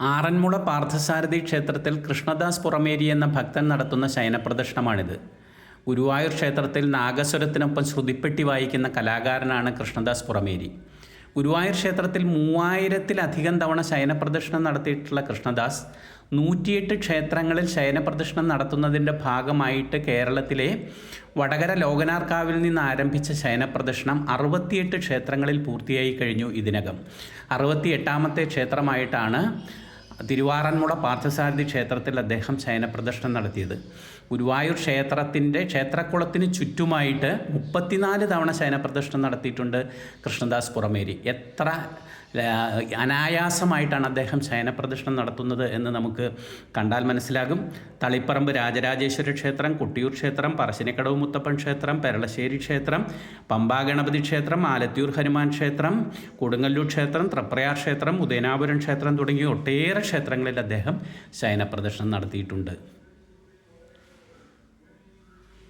ആറന്മുള പാർത്ഥസാരഥി ക്ഷേത്രത്തിൽ കൃഷ്ണദാസ് പുറമേരി എന്ന ഭക്തൻ നടത്തുന്ന ശയനപ്രദർശനമാണിത്. ഗുരുവായൂർ ക്ഷേത്രത്തിൽ നാഗസ്വരത്തിനൊപ്പം ശ്രുതിപ്പെട്ടി വായിക്കുന്ന കലാകാരനാണ് കൃഷ്ണദാസ് പുറമേരി. ഗുരുവായൂർ ക്ഷേത്രത്തിൽ മൂവായിരത്തിലധികം തവണ ശയനപ്രദർശനം നടത്തിയിട്ടുള്ള കൃഷ്ണദാസ് നൂറ്റിയെട്ട് ക്ഷേത്രങ്ങളിൽ ശയനപ്രദർശനം നടത്തുന്നതിന്റെ ഭാഗമായിട്ട് കേരളത്തിലെ വടകര ലോകനാർക്കാവിൽ നിന്ന് ആരംഭിച്ച ശയനപ്രദർശനം അറുപത്തിയെട്ട് ക്ഷേത്രങ്ങളിൽ പൂർത്തിയായി കഴിഞ്ഞു ഇതിനകം. അറുപത്തിയെട്ടാമത്തെ ക്ഷേത്രമായിട്ടാണ് തിരുവാറന്മുള പാർത്ഥസാരഥി ക്ഷേത്രത്തിൽ അദ്ദേഹം ശയനപ്രദർശനം നടത്തിയത്. ഗുരുവായൂർ ക്ഷേത്രത്തിന്റെ ക്ഷേത്രക്കുളത്തിന് ചുറ്റുമായിട്ട് മുപ്പത്തിനാല് തവണ ശയനപ്രദർശനം നടത്തിയിട്ടുണ്ട് കൃഷ്ണദാസ് പുറമേരി. എത്ര അനായാസമായിട്ടാണ് അദ്ദേഹം ശയനപ്രദർശനം നടത്തുന്നത് എന്ന് നമുക്ക് കണ്ടാൽ മനസ്സിലാകും. തളിപ്പറമ്പ് രാജരാജേശ്വര ക്ഷേത്രം കുട്ടിയൂർ ക്ഷേത്രം പറശ്ശിനിക്കടവ് മുത്തപ്പൻ ക്ഷേത്രം പെരളശ്ശേരി ക്ഷേത്രം പമ്പാഗണപതി ക്ഷേത്രം ആലത്തിയൂർ ഹനുമാൻ ക്ഷേത്രം കൊടുങ്ങല്ലൂർ ക്ഷേത്രം ത്രപ്രയാർ ക്ഷേത്രം ഉദയനാപുരം ക്ഷേത്രം തുടങ്ങിയ ഒട്ടേറെ ക്ഷേത്രങ്ങളിൽ അദ്ദേഹം ശയനപ്രദർശനം നടത്തിയിട്ടുണ്ട്.